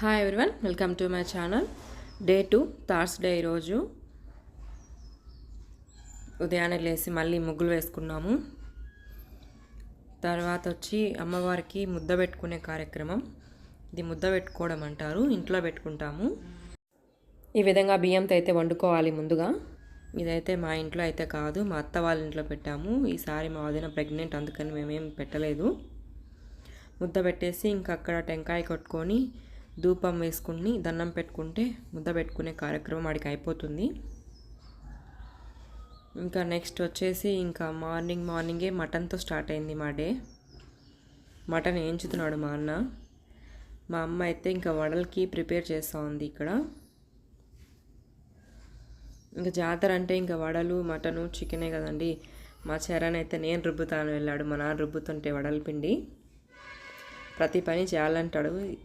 Hi everyone welcome to my channel day two Thursday ఈరోజు ఉదయాన్నే లేచి మళ్ళీ ముగ్గులు వేసుకున్నాము. తర్వాత వచ్చి అమ్మవారికి ముద్ద పెట్టుకునే కార్యక్రమం. ఇది ముద్ద పెట్టుకోవడం అంటారు ఇంట్లో పెట్టుకుంటాము. ఈ విధంగా బియ్యంతో అయితే వండుకోవాలి ముందుగా. ఇదైతే మా ఇంట్లో అయితే కాదు మా అత్త వాళ్ళ ఇంట్లో పెట్టాము. ఈసారి మా వదిన ప్రెగ్నెంట్ అందుకని మేమేం పెట్టలేదు. ముద్ద పెట్టేసి ఇంకా అక్కడ టెంకాయ కొట్టుకొని ధూపం వేసుకుని దండం పెట్టుకుంటే ముద్ద పెట్టుకునే కార్యక్రమం వాడికి అయిపోతుంది. ఇంకా నెక్స్ట్ వచ్చేసి ఇంకా మార్నింగ్ మార్నింగే మటన్తో స్టార్ట్ అయింది మా డే. మటన్ ఏంచుతున్నాడు మా అన్న? మా అమ్మ అయితే ఇంకా వడలకి ప్రిపేర్ చేస్తూ ఉంది ఇక్కడ. ఇంకా జాతర అంటే ఇంకా వడలు మటను చికెనే కదండి. మా చరణ్ అయితే నేను రుబ్బుతాను వెళ్ళాడు మా నాన్న రుబ్బుతుంటే వడల పిండి. ప్రతి పని చేయాలంటాడు.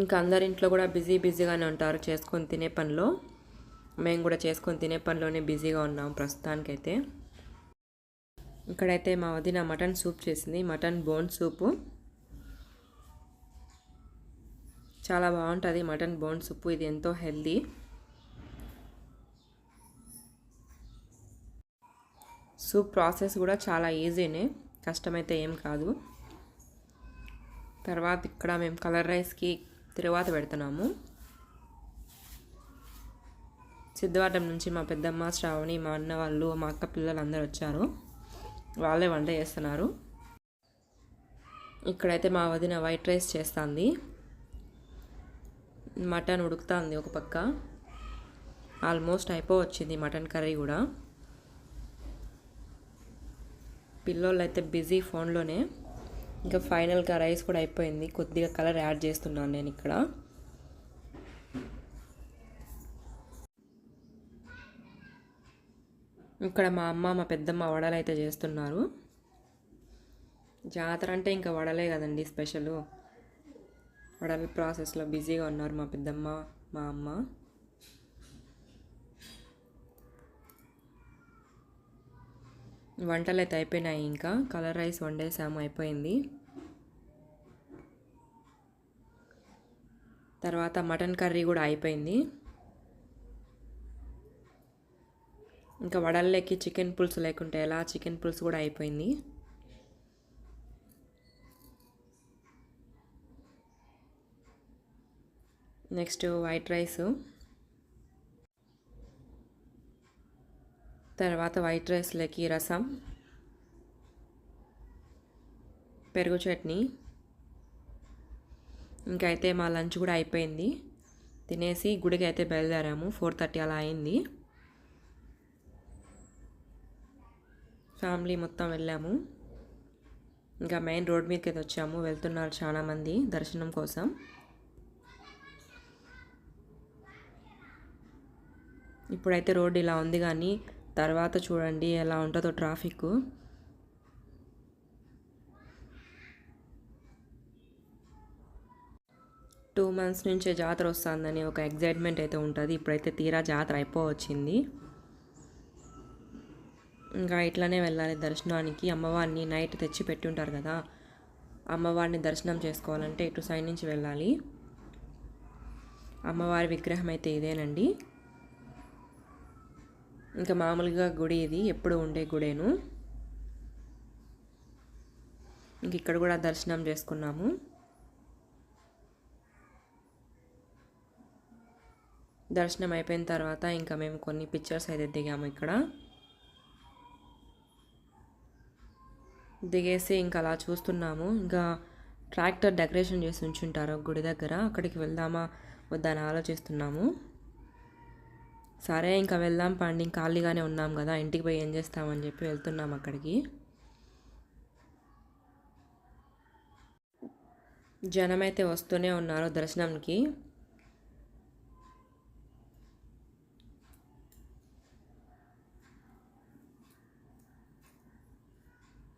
ఇంకా అందరింట్లో కూడా బిజీ బిజీగానే ఉంటారు చేసుకొని తినే పనిలో. మేము కూడా చేసుకొని తినే పనిలోనే బిజీగా ఉన్నాం ప్రస్తుతానికైతే. ఇక్కడైతే మా వదిన మటన్ సూప్ చేసింది మటన్ బోన్ సూపు. చాలా బాగుంటుంది మటన్ బోన్ సూపు ఇది ఎంతో హెల్దీ. సూప్ ప్రాసెస్ కూడా చాలా ఈజీనే కష్టమైతే ఏం కాదు. తర్వాత ఇక్కడ మేము కలర్ రైస్కి తిరువాత పెడుతున్నాము. సిద్ధవాటం నుంచి మా పెద్దమ్మ శ్రావణి మా అన్న వాళ్ళు మా అక్క పిల్లలు అందరు వచ్చారు. వాళ్ళే వంట చేస్తున్నారు. ఇక్కడైతే మా వదిన వైట్ రైస్ చేస్తుంది. మటన్ ఉడుకుతుంది ఒక పక్క. ఆల్మోస్ట్ అయిపోవచ్చింది మటన్ కర్రీ కూడా. పిల్లోళ్ళు అయితే బిజీ ఫోన్లోనే. ఇంకా ఫైనల్గా రైస్ కూడా అయిపోయింది. కొద్దిగా కలర్ యాడ్ చేస్తున్నాను నేను ఇక్కడ. ఇక్కడ మా అమ్మ మా పెద్దమ్మ వడలు అయితే చేస్తున్నారు. జాతర అంటే ఇంకా వడలే కదండి స్పెషల్. వడల ప్రాసెస్లో బిజీగా ఉన్నారు మా పెద్దమ్మ మా అమ్మ. వంటలు అయితే అయిపోయినాయి ఇంకా. కలర్ రైస్ వండేసాము అయిపోయింది. తర్వాత మటన్ కర్రీ కూడా అయిపోయింది. ఇంకా వడల్లోకి చికెన్ పులుసు లేకుంటే ఎలా చికెన్ పులుసు కూడా అయిపోయింది. Next white rice. తర్వాత వైట్ రైస్లోకి రసం పెరుగు చట్నీ. ఇంకైతే అయితే మా లంచ్ కూడా అయిపోయింది. తినేసి గుడికి అయితే బయలుదేరాము. ఫోర్ థర్టీ అలా అయింది. ఫ్యామిలీ మొత్తం వెళ్ళాము. ఇంకా మెయిన్ రోడ్ మీదకి అయితే వచ్చాము. వెళ్తున్నారు చాలామంది దర్శనం కోసం. ఇప్పుడైతే రోడ్ ఇలా ఉంది కానీ తర్వాత చూడండి ఎలా ఉంటుందో ట్రాఫిక్ టూ మంత్స్ నుంచే జాతర వస్తుందని ఒక ఎగ్జైట్మెంట్ అయితే ఉంటుంది. ఇప్పుడైతే తీరా జాతర అయిపోవచ్చింది. ఇంకా ఇట్లానే వెళ్ళాలి దర్శనానికి. అమ్మవారిని నైట్ తెచ్చి పెట్టి ఉంటారు కదా అమ్మవారిని దర్శనం చేసుకోవాలంటే ఇటు సైడ్ నుంచి వెళ్ళాలి. అమ్మవారి విగ్రహం అయితే ఇదేనండి. ఇంకా మామూలుగా గుడి ఇది ఎప్పుడు ఉండే గుడేను. ఇంక ఇక్కడ కూడా దర్శనం చేసుకున్నాము. దర్శనం అయిపోయిన తర్వాత ఇంకా మేము కొన్ని పిక్చర్స్ అయితే దిగాము ఇక్కడ. దిగేసి ఇంకా అలా చూస్తున్నాము. ఇంకా ట్రాక్టర్ డెకరేషన్ చేసి ఉంచుంటారు గుడి దగ్గర. అక్కడికి వెళ్దామా వద్దని ఆలోచిస్తున్నాము. సరే ఇంకా వెళ్దాం పండి ఖాళీగానే ఉన్నాం కదా ఇంటికి పోయి ఏం చేస్తామని చెప్పి వెళ్తున్నాం అక్కడికి. జనమైతే వస్తూనే ఉన్నారు దర్శనంకి.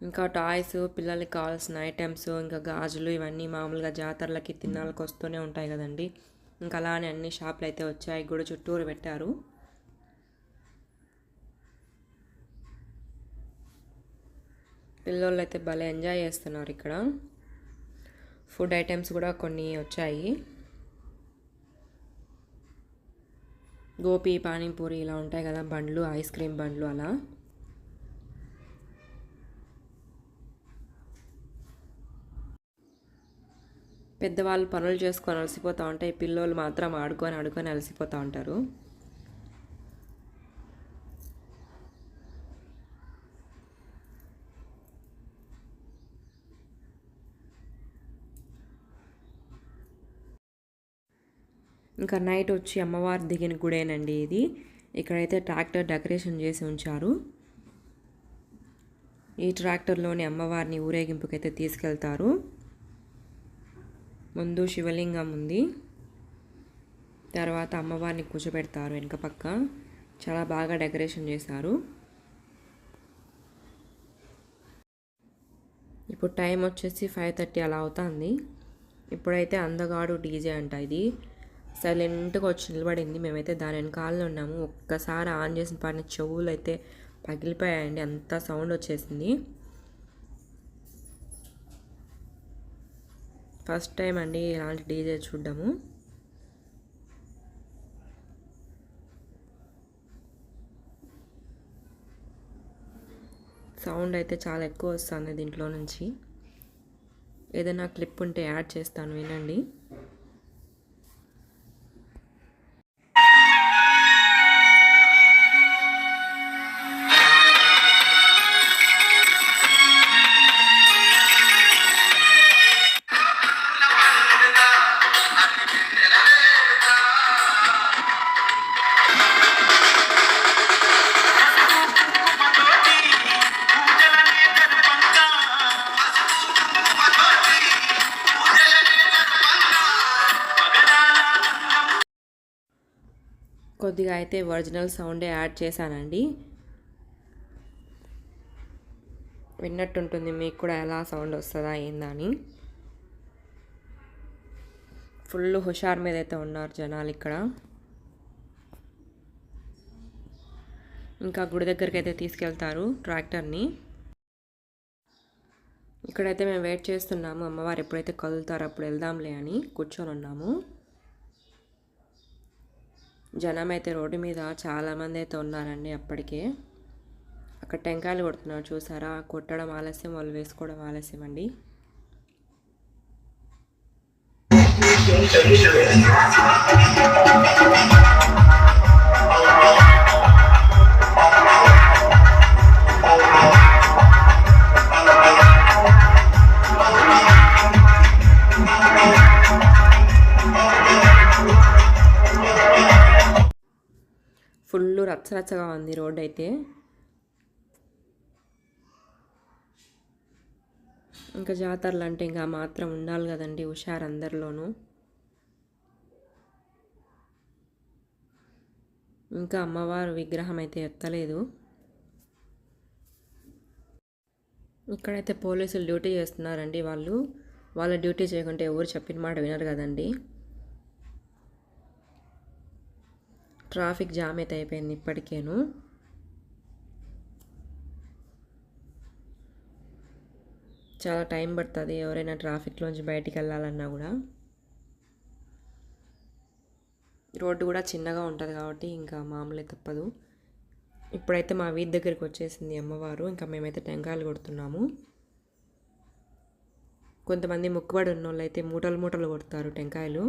ఇంకా టాయ్స్ పిల్లలకి కావాల్సిన ఐటమ్స్ ఇంకా గాజులు ఇవన్నీ మామూలుగా జాతరలకి తిన్నాళ్ళకి వస్తూనే ఉంటాయి కదండి. ఇంకా అలానే అన్ని షాపులు అయితే వచ్చాయి గుడి చుట్టూరు పెట్టారు. పిల్లలు అయితే భలే ఎంజాయ్ చేస్తున్నారు ఇక్కడ. ఫుడ్ ఐటమ్స్ కూడా కొన్ని వచ్చాయి. గోపి పానీపూరి ఇలా ఉంటాయి కదా బండ్లు ఐస్ క్రీమ్ బండ్లు అలా. పెద్దవాళ్ళు పనులు చేసుకొని అలసిపోతూ ఉంటాయి పిల్లలు మాత్రం ఆడుకొని ఆడుకొని అలసిపోతూ ఉంటారు. ఇంకా నైట్ వచ్చి అమ్మవారు దిగిన గుడేనండి ఇది. ఇక్కడైతే ట్రాక్టర్ డెకరేషన్ చేసి ఉంచారు. ఈ ట్రాక్టర్లోని అమ్మవారిని ఊరేగింపుకైతే తీసుకెళ్తారు. ముందు శివలింగం ఉంది. తర్వాత అమ్మవారిని కూర్చోబెడతారు వెనుక పక్క. చాలా బాగా డెకరేషన్ చేశారు. ఇప్పుడు టైం వచ్చేసి ఫైవ్ థర్టీ అలా అవుతుంది. ఇప్పుడైతే అందగాడు డీజే అంట ఇది. సైలెంట్గా వచ్చి నిలబడింది. మేమైతే దాని వెనకాలలో ఉన్నాము. ఒక్కసారి ఆన్ చేసిన పని చెవులు అయితే పగిలిపోయాయండి. అంత సౌండ్ వచ్చేసింది. ఫస్ట్ టైం అండి ఇలాంటి డీజే చూడ్డము. సౌండ్ అయితే చాలా ఎక్కువ వస్తుంది దీంట్లో నుంచి. ఏదైనా క్లిప్ ఉంటే యాడ్ చేస్తాను వినండి. అయితే ఒరిజినల్ సౌండే యాడ్ చేశానండి. విన్నట్టుంటుంది మీకు కూడా ఎలా సౌండ్ వస్తుందా ఏందా అని. ఫుల్ హుషార్ మీద అయితే ఉన్నారు జనాలు ఇక్కడ. ఇంకా గుడి దగ్గరికి అయితే తీసుకెళ్తారు ట్రాక్టర్ని. ఇక్కడైతే మేము వెయిట్ చేస్తున్నాము. అమ్మవారు ఎప్పుడైతే కదులుతారో అప్పుడు వెళ్దాంలే అని కూర్చొని ఉన్నాము. జనం అయితే రోడ్డు మీద చాలామంది అయితే ఉన్నారండి అప్పటికే. అక్కడ టెంకాయలు కొడుతున్నారు చూసారా? కొట్టడం ఆలస్యం వాళ్ళు వేసుకోవడం ఆలస్యం అండి ఫుల్ రచ్చరచ్చగా ఉంది రోడ్ అయితే. ఇంకా జాతరలు అంటే ఇంకా మాత్రం ఉండాలి కదండి హుషారు అందరిలోనూ ఇంకా అమ్మవారు విగ్రహం అయితే ఎత్తలేదు. ఇక్కడైతే పోలీసులు డ్యూటీ చేస్తున్నారండి వాళ్ళు. వాళ్ళ డ్యూటీ చేయకుంటే ఎవరు చెప్పిన మాట వినరు కదండి. ట్రాఫిక్ జామ్ అయితే అయిపోయింది ఇప్పటికేను. చాలా టైం పడుతుంది ఎవరైనా ట్రాఫిక్లోంచి బయటికి వెళ్ళాలన్నా కూడా. రోడ్డు కూడా చిన్నగా ఉంటుంది కాబట్టి ఇంకా మామూలే తప్పదు. ఇప్పుడైతే మా వీధి దగ్గరికి వచ్చేసింది అమ్మవారు ఇంకా మేమైతే టెంకాయలు కొడుతున్నాము. కొంతమంది ముక్కుబడి ఉన్న వాళ్ళు అయితే మూటలు మూటలు కొడతారు టెంకాయలు.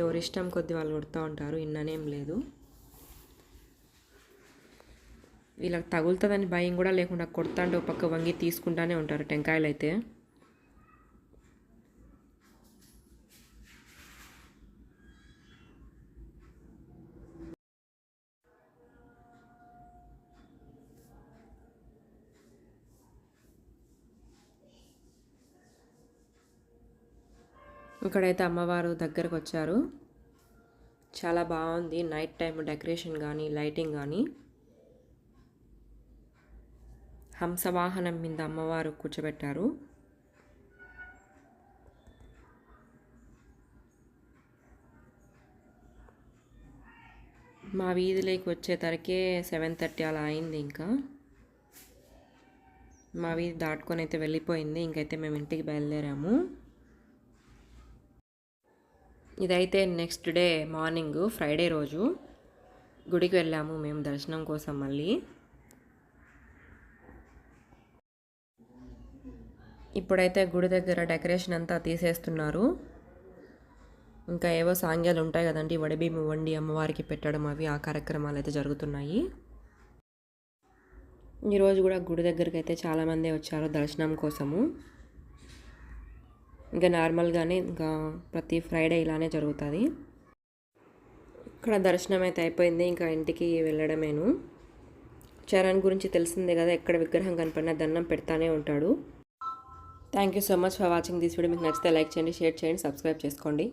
ఎవరి ఇష్టం కొద్ది వాళ్ళు కొడుతూ ఉంటారు ఇన్ననేం లేదు. వీళ్ళకి తగులుతుందని భయం కూడా లేకుండా కొడతాంటే ఒక పక్క వంగి తీసుకుంటానే ఉంటారు టెంకాయలు అయితే ఇక్కడైతే అమ్మవారు దగ్గరకు వచ్చారు చాలా బాగుంది. నైట్ టైం డెకరేషన్ కానీ లైటింగ్ కానీ హంసవాహనం మీద అమ్మవారు కూర్చోబెట్టారు. మా వీధిలోకి వచ్చేసరికే సెవెన్ థర్టీ అలా అయింది ఇంకా. మా వీధి దాటుకొని అయితే వెళ్ళిపోయింది. ఇంకైతే మేము ఇంటికి బయలుదేరాము. ఇదైతే నెక్స్ట్ డే మార్నింగ్ ఫ్రైడే రోజు గుడికి వెళ్ళాము మేము దర్శనం కోసం మళ్ళీ. ఇప్పుడైతే గుడి దగ్గర డెకరేషన్ అంతా తీసేస్తున్నారు. ఇంకా ఏవో సాంగ్యాలు ఉంటాయి కదండి వడిబియ్యం వండి అమ్మవారికి పెట్టడం అవి ఆ కార్యక్రమాలు అయితే జరుగుతున్నాయి. ఈరోజు కూడా గుడి దగ్గరికి అయితే చాలామంది వచ్చారు దర్శనం కోసము. ఇంకా నార్మల్గానే ఇంకా ప్రతి ఫ్రైడే ఇలానే జరుగుతుంది. ఇక్కడ దర్శనం అయితే అయిపోయింది ఇంకా ఇంటికి వెళ్ళడమేను. చరణ్ గురించి తెలిసిందే కదా ఎక్కడ విగ్రహం కనపడినా దండం పెడతానే ఉంటాడు. Thank you so much for watching this video మీకు నచ్చితే లైక్ చేయండి షేర్ చేయండి సబ్స్క్రైబ్ చేసుకోండి.